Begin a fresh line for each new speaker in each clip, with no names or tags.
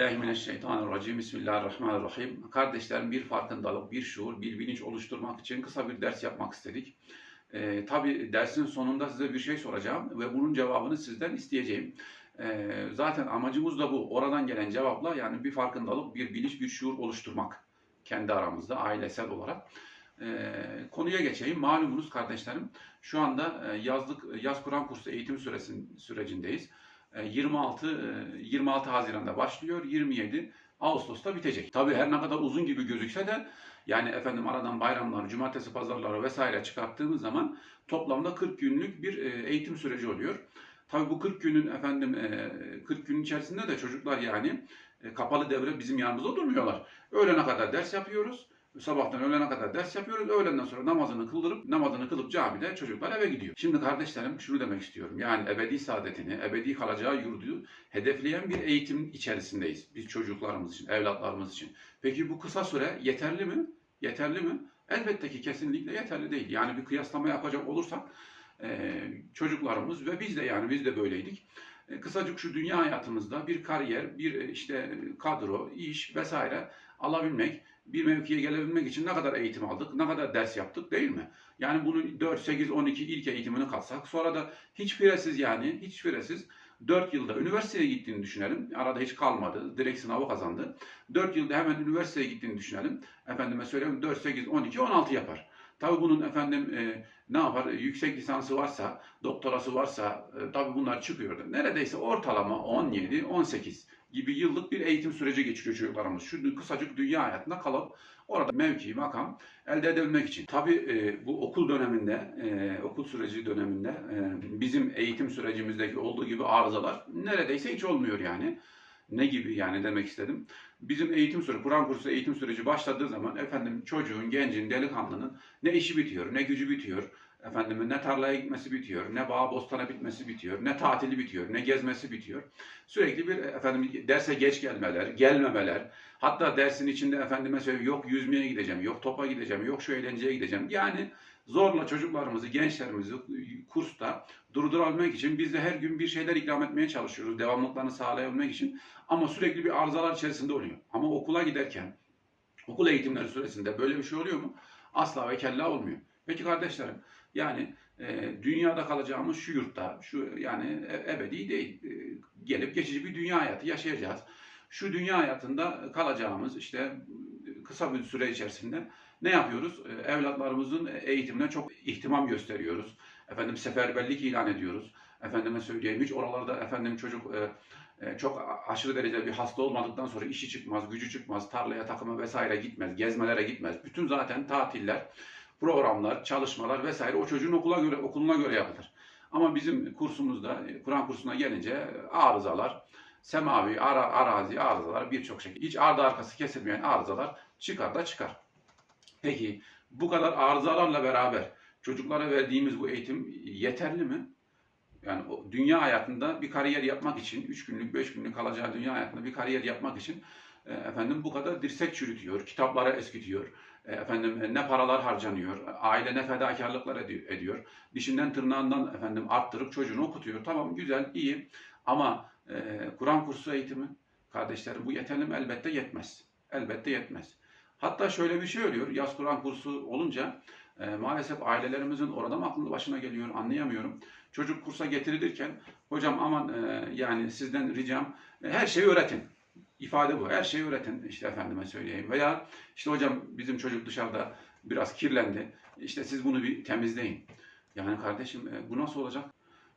Euzubillahimineşşeytanirracim. Bismillahirrahmanirrahim. Kardeşlerim bir farkındalık, bir şuur, bir bilinç oluşturmak için kısa bir ders yapmak istedik. Ee, Tabi dersin sonunda size bir şey soracağım ve bunun cevabını sizden isteyeceğim. Ee, zaten amacımız da bu. Oradan gelen cevapla yani bir farkındalık, bir bilinç, bir şuur oluşturmak. Kendi aramızda, ailesel olarak. Ee, konuya geçeyim. Malumunuz kardeşlerim şu anda e, yazlık yaz Kur'an kursu eğitim süresin, sürecindeyiz. E, 26 e, 26 Haziran'da başlıyor. 27 Ağustos'ta bitecek. Tabii her ne kadar uzun gibi gözükse de yani efendim aradan bayramlar, cumartesi pazarları vesaire çıkarttığımız zaman toplamda 40 günlük bir e, eğitim süreci oluyor. Tabii bu 40 günün efendim e, 40 gün içerisinde de çocuklar yani e, kapalı devre bizim yanımızda durmuyorlar. Öğlene kadar ders yapıyoruz. Sabahtan öğlene kadar ders yapıyoruz. Öğlenden sonra namazını kıldırıp namazını kılıp camide çocuklar eve gidiyor. Şimdi kardeşlerim şunu demek istiyorum. Yani ebedi saadetini, ebedi kalacağı yurdu hedefleyen bir eğitim içerisindeyiz. Biz çocuklarımız için, evlatlarımız için. Peki bu kısa süre yeterli mi? Yeterli mi? Elbette ki kesinlikle yeterli değil. Yani bir kıyaslama yapacak olursak e, çocuklarımız ve biz de yani biz de böyleydik. E, kısacık şu dünya hayatımızda bir kariyer, bir e, işte kadro, iş vesaire alabilmek, bir mevkiye gelebilmek için ne kadar eğitim aldık, ne kadar ders yaptık değil mi? Yani bunu 4, 8, 12 ilk eğitimini katsak sonra da hiç firesiz yani hiç firesiz 4 yılda üniversiteye gittiğini düşünelim. Arada hiç kalmadı. Direkt sınavı kazandı. 4 yılda hemen üniversiteye gittiğini düşünelim. Efendime söyleyeyim 4, 8, 12, 16 yapar. Tabi bunun efendim e, ne yapar? Yüksek lisansı varsa, doktorası varsa e, tabi bunlar çıkıyor. Neredeyse ortalama 17, 18 gibi yıllık bir eğitim süreci geçiriyor çocuklarımız. Şu kısacık dünya hayatında kalıp orada mevki, makam elde edebilmek için. Tabi e, bu okul döneminde, e, okul süreci döneminde e, bizim eğitim sürecimizdeki olduğu gibi arızalar neredeyse hiç olmuyor yani. Ne gibi yani demek istedim. Bizim eğitim süreci, Kur'an kursu eğitim süreci başladığı zaman efendim çocuğun, gencin, delikanlının ne işi bitiyor, ne gücü bitiyor, efendim ne tarlaya gitmesi bitiyor, ne bağ bostana bitmesi bitiyor, ne tatili bitiyor, ne gezmesi bitiyor. Sürekli bir efendim derse geç gelmeler, gelmemeler, hatta dersin içinde efendime söyleyeyim yok yüzmeye gideceğim, yok topa gideceğim, yok şu eğlenceye gideceğim. Yani zorla çocuklarımızı, gençlerimizi kursta durdurabilmek için biz de her gün bir şeyler ikram etmeye çalışıyoruz. Devamlılıklarını sağlayabilmek için. Ama sürekli bir arızalar içerisinde oluyor. Ama okula giderken, okul eğitimleri süresinde böyle bir şey oluyor mu? Asla ve kella olmuyor. Peki kardeşlerim, yani e, dünyada kalacağımız şu yurtta, şu yani e, ebedi değil, e, gelip geçici bir dünya hayatı yaşayacağız. Şu dünya hayatında kalacağımız işte kısa bir süre içerisinde ne yapıyoruz? E, evlatlarımızın eğitimine çok ihtimam gösteriyoruz. Efendim seferberlik ilan ediyoruz. Efendime söyleyeyim hiç oralarda efendim çocuk e, e, çok aşırı derecede bir hasta olmadıktan sonra işi çıkmaz, gücü çıkmaz, tarlaya takıma vesaire gitmez, gezmelere gitmez. Bütün zaten tatiller, programlar, çalışmalar vesaire o çocuğun okula göre okuluna göre yapılır. Ama bizim kursumuzda, Kur'an kursuna gelince arızalar, semavi, ara, arazi arızalar birçok şekilde. Hiç ardı arkası kesilmeyen arızalar çıkar da çıkar. Peki bu kadar arızalarla beraber çocuklara verdiğimiz bu eğitim yeterli mi? Yani o dünya hayatında bir kariyer yapmak için, 3 günlük, 5 günlük kalacağı dünya hayatında bir kariyer yapmak için e, efendim bu kadar dirsek çürütüyor, kitaplara eskitiyor, e, efendim e, ne paralar harcanıyor, aile ne fedakarlıklar ediyor, dişinden tırnağından efendim arttırıp çocuğunu okutuyor. Tamam güzel, iyi ama e, Kur'an kursu eğitimi kardeşlerim bu yeterli mi? Elbette yetmez. Elbette yetmez. Hatta şöyle bir şey oluyor. Yaz Kur'an kursu olunca e, maalesef ailelerimizin orada mı aklı başına geliyor anlayamıyorum. Çocuk kursa getirilirken hocam aman e, yani sizden ricam e, her şeyi öğretin. İfade bu. Her şeyi öğretin işte efendime söyleyeyim. Veya işte hocam bizim çocuk dışarıda biraz kirlendi. İşte siz bunu bir temizleyin. Yani kardeşim e, bu nasıl olacak?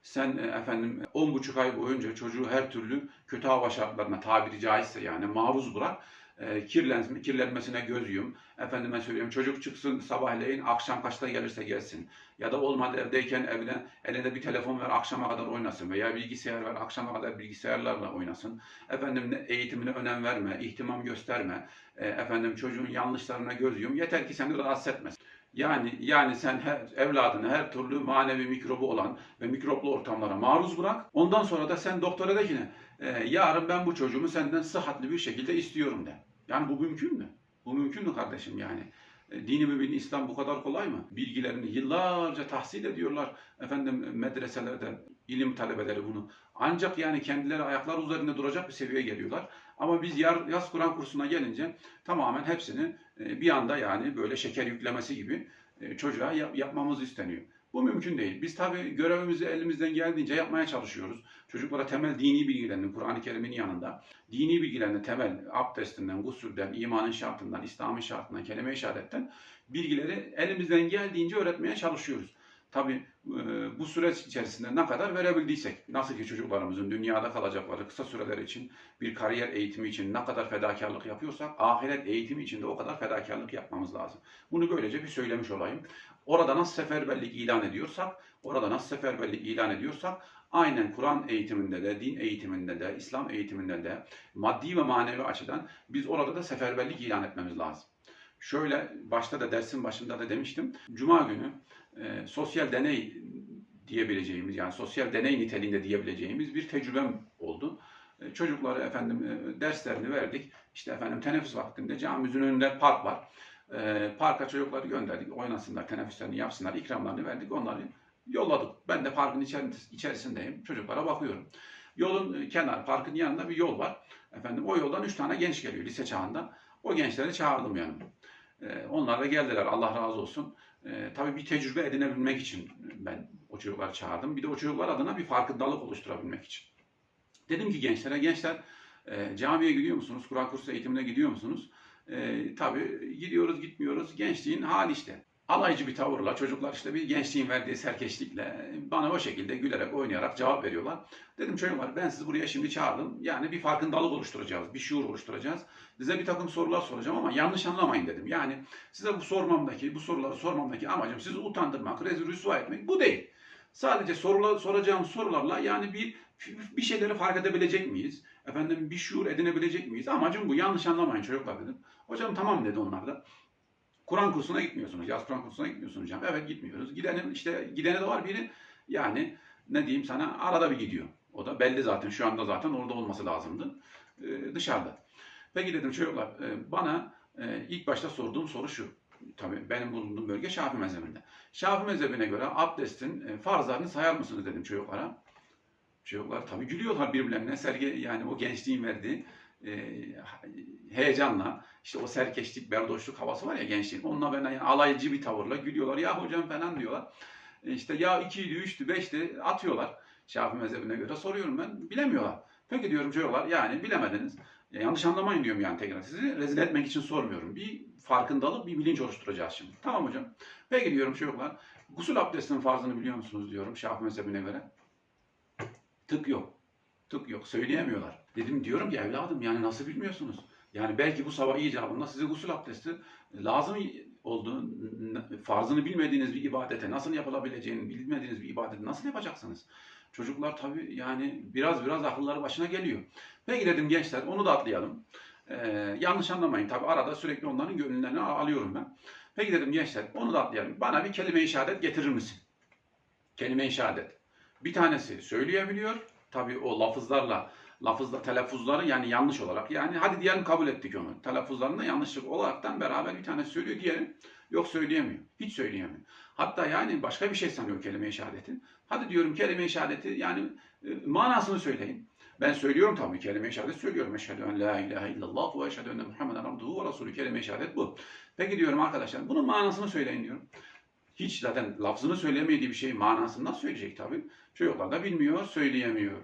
Sen e, efendim 10,5 ay boyunca çocuğu her türlü kötü hava şartlarına tabiri caizse yani maruz bırak e, kirlenme, kirlenmesine göz yum. Efendime söyleyeyim çocuk çıksın sabahleyin akşam kaçta gelirse gelsin. Ya da olmadı evdeyken evine elinde bir telefon ver akşama kadar oynasın. Veya bilgisayar ver akşama kadar bilgisayarlarla oynasın. Efendim eğitimine önem verme, ihtimam gösterme. E, efendim çocuğun yanlışlarına göz yum. Yeter ki seni rahatsız etmesin. Yani yani sen her evladını her türlü manevi mikrobu olan ve mikroplu ortamlara maruz bırak. Ondan sonra da sen doktora de ki? E, yarın ben bu çocuğumu senden sıhhatli bir şekilde istiyorum de. Yani bu mümkün mü? Bu mümkün mü kardeşim yani? E, dini mübin İslam bu kadar kolay mı? Bilgilerini yıllarca tahsil ediyorlar. Efendim medreselerde ilim talebeleri bunu. Ancak yani kendileri ayaklar üzerinde duracak bir seviyeye geliyorlar. Ama biz yaz Kur'an kursuna gelince tamamen hepsini e, bir anda yani böyle şeker yüklemesi gibi e, çocuğa yap- yapmamız isteniyor. Bu mümkün değil. Biz tabii görevimizi elimizden geldiğince yapmaya çalışıyoruz. Çocuklara temel dini bilgilerini Kur'an-ı Kerim'in yanında dini bilgilerini temel abdestinden, gusülden, imanın şartından, İslam'ın şartından, kelime-i şehadetten bilgileri elimizden geldiğince öğretmeye çalışıyoruz. Tabii e, bu süreç içerisinde ne kadar verebildiysek, nasıl ki çocuklarımızın dünyada kalacakları kısa süreler için bir kariyer eğitimi için ne kadar fedakarlık yapıyorsak, ahiret eğitimi için de o kadar fedakarlık yapmamız lazım. Bunu böylece bir söylemiş olayım. Orada nasıl seferberlik ilan ediyorsak, orada nasıl seferberlik ilan ediyorsak, aynen Kur'an eğitiminde de, din eğitiminde de, İslam eğitiminde de, maddi ve manevi açıdan biz orada da seferberlik ilan etmemiz lazım. Şöyle başta da dersin başında da demiştim. Cuma günü e, sosyal deney diyebileceğimiz yani sosyal deney niteliğinde diyebileceğimiz bir tecrübem oldu. E, çocuklara efendim e, derslerini verdik. İşte efendim teneffüs vaktinde camimizin önünde park var. E, parka çocukları gönderdik. Oynasınlar, teneffüslerini yapsınlar, ikramlarını verdik. Onları yolladık. Ben de parkın içeris- içerisindeyim. Çocuklara bakıyorum. Yolun e, kenar, parkın yanında bir yol var. Efendim o yoldan üç tane genç geliyor lise çağında. O gençleri çağırdım yanıma. E, onlar da geldiler Allah razı olsun. E, tabii bir tecrübe edinebilmek için ben o çocukları çağırdım. Bir de o çocuklar adına bir farkındalık oluşturabilmek için. Dedim ki gençlere, gençler e, camiye gidiyor musunuz? Kur'an kursu eğitimine gidiyor musunuz? E, tabii gidiyoruz gitmiyoruz. Gençliğin hali işte. Alaycı bir tavırla çocuklar işte bir gençliğin verdiği serkeşlikle bana o şekilde gülerek oynayarak cevap veriyorlar. Dedim çocuklar ben sizi buraya şimdi çağırdım. Yani bir farkındalık oluşturacağız, bir şuur oluşturacağız. Size bir takım sorular soracağım ama yanlış anlamayın dedim. Yani size bu sormamdaki, bu soruları sormamdaki amacım sizi utandırmak, rezil rüsva etmek bu değil. Sadece sorular, soracağım sorularla yani bir bir şeyleri fark edebilecek miyiz? Efendim bir şuur edinebilecek miyiz? Amacım bu. Yanlış anlamayın çocuklar dedim. Hocam tamam dedi onlar da. Kur'an kursuna gitmiyorsunuz. Yaz Kur'an kursuna gitmiyorsunuz hocam. Evet gitmiyoruz. Gidenin işte gidene de var biri. Yani ne diyeyim sana arada bir gidiyor. O da belli zaten. Şu anda zaten orada olması lazımdı. Ee, dışarıda. Peki dedim çocuklar e, bana e, ilk başta sorduğum soru şu. Tabii benim bulunduğum bölge Şafii mezhebinde. Şafii mezhebine göre abdestin e, farzlarını sayar mısınız dedim çocuklara. Çocuklar tabii gülüyorlar birbirlerine. Sergi yani o gençliğin verdiği e, heyecanla işte o serkeşlik, berdoşluk havası var ya gençliğin. Onunla ben yani alaycı bir tavırla gülüyorlar. Ya hocam falan diyorlar. E işte ya 2'ydi, 3'tü, 5'ti atıyorlar. Şafii mezhebine göre soruyorum ben. Bilemiyorlar. Peki diyorum çocuklar yani bilemediniz. Ya yanlış anlamayın diyorum yani tekrar. Sizi rezil etmek için sormuyorum. Bir farkındalık, bir bilinç oluşturacağız şimdi. Tamam hocam. Peki diyorum çocuklar. Gusül abdestinin farzını biliyor musunuz diyorum Şafii mezhebine göre. Tık yok. Tık yok. Söyleyemiyorlar. Dedim diyorum ki evladım yani nasıl bilmiyorsunuz? Yani belki bu sabah icabında size gusül abdesti lazım olduğu, farzını bilmediğiniz bir ibadete nasıl yapılabileceğini bilmediğiniz bir ibadeti nasıl yapacaksınız? Çocuklar tabii yani biraz biraz akılları başına geliyor. Peki dedim gençler onu da atlayalım. Ee, yanlış anlamayın tabii arada sürekli onların gönüllerini alıyorum ben. Peki dedim gençler onu da atlayalım. Bana bir kelime-i şehadet getirir misin? Kelime-i şehadet. Bir tanesi söyleyebiliyor. Tabii o lafızlarla, lafızla telaffuzları yani yanlış olarak. Yani hadi diyelim kabul ettik onu. Telaffuzlarında yanlışlık olaraktan beraber bir tanesi söylüyor diyelim. Yok söyleyemiyor. Hiç söyleyemiyor. Hatta yani başka bir şey sanıyor kelime-i şehadetin. Hadi diyorum kelime-i şehadeti yani e, manasını söyleyin. Ben söylüyorum tabii kelime-i şehadet söylüyorum. Eşhedü en la ilahe illallah ve eşhedü enne Muhammeden abduhu ve resulü kelime-i şehadet bu. Peki diyorum arkadaşlar bunun manasını söyleyin diyorum. Hiç zaten lafzını söylemediği bir şey manasını nasıl söyleyecek tabii. Çocuklar da bilmiyor, söyleyemiyor.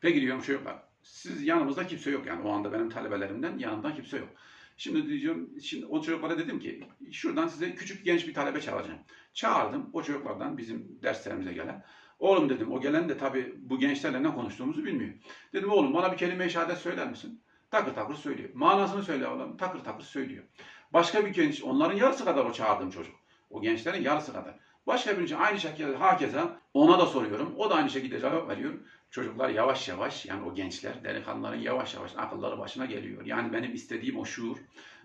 Peki diyorum çocuklar, siz yanımızda kimse yok yani o anda benim talebelerimden yanımda kimse yok. Şimdi diyeceğim, şimdi o çocuklara dedim ki şuradan size küçük genç bir talebe çağıracağım. Çağırdım o çocuklardan bizim derslerimize gelen. Oğlum dedim o gelen de tabii bu gençlerle ne konuştuğumuzu bilmiyor. Dedim oğlum bana bir kelime-i şehadet söyler misin? Takır takır söylüyor. Manasını söyle oğlum. Takır takır söylüyor. Başka bir genç, onların yarısı kadar o çağırdığım çocuk. O gençlerin yarısı kadar. Başka birisi aynı şekilde hakeza ona da soruyorum. O da aynı şekilde cevap veriyor. Çocuklar yavaş yavaş yani o gençler, delikanlıların yavaş yavaş akılları başına geliyor. Yani benim istediğim o şuur,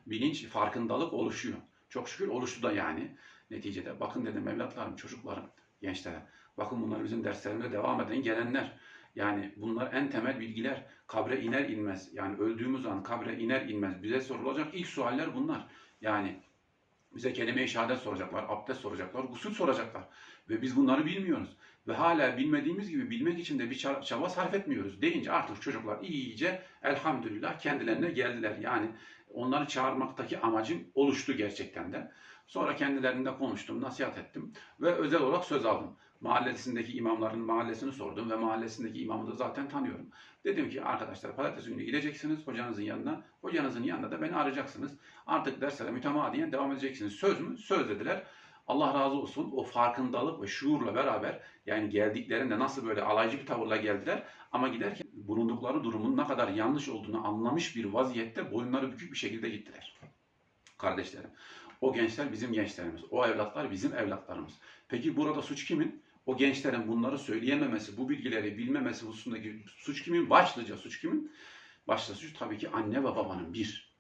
bilinç, farkındalık oluşuyor. Çok şükür oluştu da yani. Neticede bakın dedim evlatlarım, çocuklarım, gençlere. Bakın bunlar bizim derslerimize devam eden gelenler. Yani bunlar en temel bilgiler. Kabre iner inmez. Yani öldüğümüz an kabre iner inmez. Bize sorulacak ilk sualler bunlar. Yani bize kelime-i şehadet soracaklar, abdest soracaklar, gusül soracaklar. Ve biz bunları bilmiyoruz. ve hala bilmediğimiz gibi bilmek için de bir ça- çaba sarf etmiyoruz deyince artık çocuklar iyice elhamdülillah kendilerine geldiler. Yani onları çağırmaktaki amacım oluştu gerçekten de. Sonra kendilerinde konuştum, nasihat ettim ve özel olarak söz aldım. Mahallesindeki imamların mahallesini sordum ve mahallesindeki imamı da zaten tanıyorum. Dedim ki arkadaşlar pazartesi günü gideceksiniz hocanızın yanına. Hocanızın yanında da beni arayacaksınız. Artık derslere mütemadiyen devam edeceksiniz. Söz mü? Söz dediler. Allah razı olsun o farkındalık ve şuurla beraber yani geldiklerinde nasıl böyle alaycı bir tavırla geldiler ama giderken bulundukları durumun ne kadar yanlış olduğunu anlamış bir vaziyette boyunları bükük bir şekilde gittiler. Kardeşlerim, o gençler bizim gençlerimiz, o evlatlar bizim evlatlarımız. Peki burada suç kimin? O gençlerin bunları söyleyememesi, bu bilgileri bilmemesi hususundaki suç kimin? Başlıca suç kimin? Başlıca suç tabii ki anne ve babanın bir.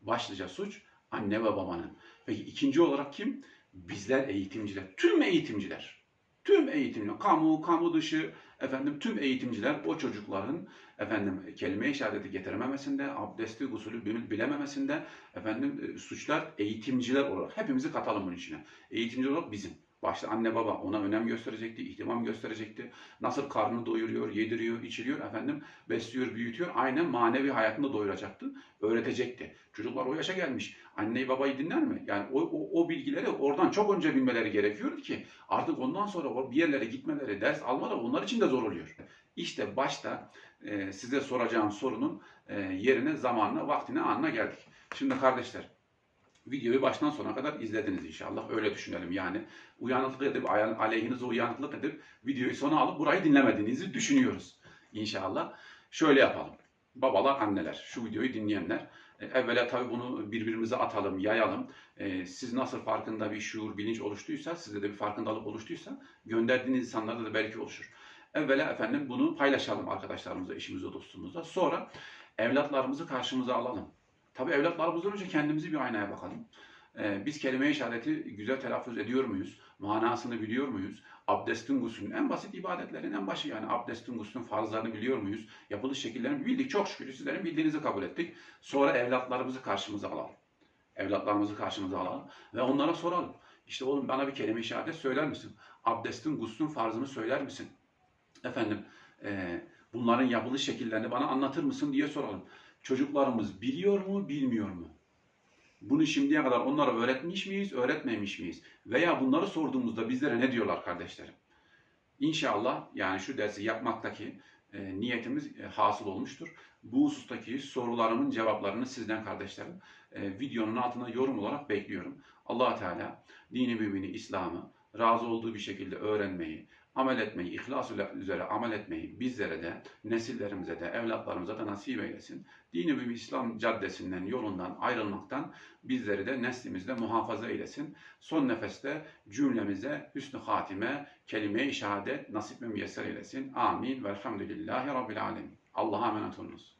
Başlıca suç anne ve babanın. Peki ikinci olarak kim? Bizler eğitimciler. Tüm eğitimciler. Tüm eğitimciler. Kamu, kamu dışı, efendim tüm eğitimciler o çocukların efendim kelime-i şehadeti getirememesinde, abdesti, gusülü bil- bilememesinde efendim e, suçlar eğitimciler olarak hepimizi katalım bunun içine. Eğitimci olarak bizim. Başta anne baba ona önem gösterecekti, ihtimam gösterecekti. Nasıl karnını doyuruyor, yediriyor, içiriyor, efendim besliyor, büyütüyor. Aynen manevi hayatını doyuracaktı, öğretecekti. Çocuklar o yaşa gelmiş. Anneyi babayı dinler mi? Yani o, o, o bilgileri oradan çok önce bilmeleri gerekiyordu ki artık ondan sonra bir yerlere gitmeleri, ders almaları onlar için de zor oluyor. İşte başta e, size soracağım sorunun e, yerine, zamanına, vaktine, anına geldik. Şimdi kardeşler, videoyu baştan sona kadar izlediniz inşallah. Öyle düşünelim yani. Uyanıklık edip, aleyhinize uyanıklık edip videoyu sona alıp burayı dinlemediğinizi düşünüyoruz. İnşallah. Şöyle yapalım. Babalar, anneler, şu videoyu dinleyenler. e, Evvela tabii bunu birbirimize atalım, yayalım. E, siz nasıl farkında bir şuur, bilinç oluştuysa, sizde de bir farkındalık oluştuysa gönderdiğiniz insanlarda da belki oluşur. Evvela efendim bunu paylaşalım arkadaşlarımızla, eşimizle, dostumuzla. Sonra evlatlarımızı karşımıza alalım. Tabii evlatlarımızdan önce kendimizi bir aynaya bakalım. Ee, biz kelime-i şehadeti güzel telaffuz ediyor muyuz? Manasını biliyor muyuz? Abdestin guslünün en basit ibadetlerin en başı yani abdestin guslünün farzlarını biliyor muyuz? Yapılış şekillerini bildik. Çok şükür sizlerin bildiğinizi kabul ettik. Sonra evlatlarımızı karşımıza alalım. Evlatlarımızı karşımıza alalım ve onlara soralım. İşte oğlum bana bir kelime-i şehadet söyler misin? Abdestin guslün farzını söyler misin? Efendim e, bunların yapılış şekillerini bana anlatır mısın diye soralım. Çocuklarımız biliyor mu, bilmiyor mu? Bunu şimdiye kadar onlara öğretmiş miyiz, öğretmemiş miyiz? Veya bunları sorduğumuzda bizlere ne diyorlar kardeşlerim? İnşallah yani şu dersi yapmaktaki e, niyetimiz e, hasıl olmuştur. Bu husustaki sorularımın cevaplarını sizden kardeşlerim e, videonun altına yorum olarak bekliyorum. allah Teala dini mübini, İslam'ı razı olduğu bir şekilde öğrenmeyi, amel etmeyi, ihlas üzere amel etmeyi bizlere de, nesillerimize de, evlatlarımıza da nasip eylesin. Dini mübin İslam caddesinden, yolundan ayrılmaktan bizleri de neslimizde muhafaza eylesin. Son nefeste cümlemize hüsnü hatime, kelime-i şehadet nasip ve müyesser eylesin. Amin. Velhamdülillahi Rabbil alemin. Allah'a emanet olunuz.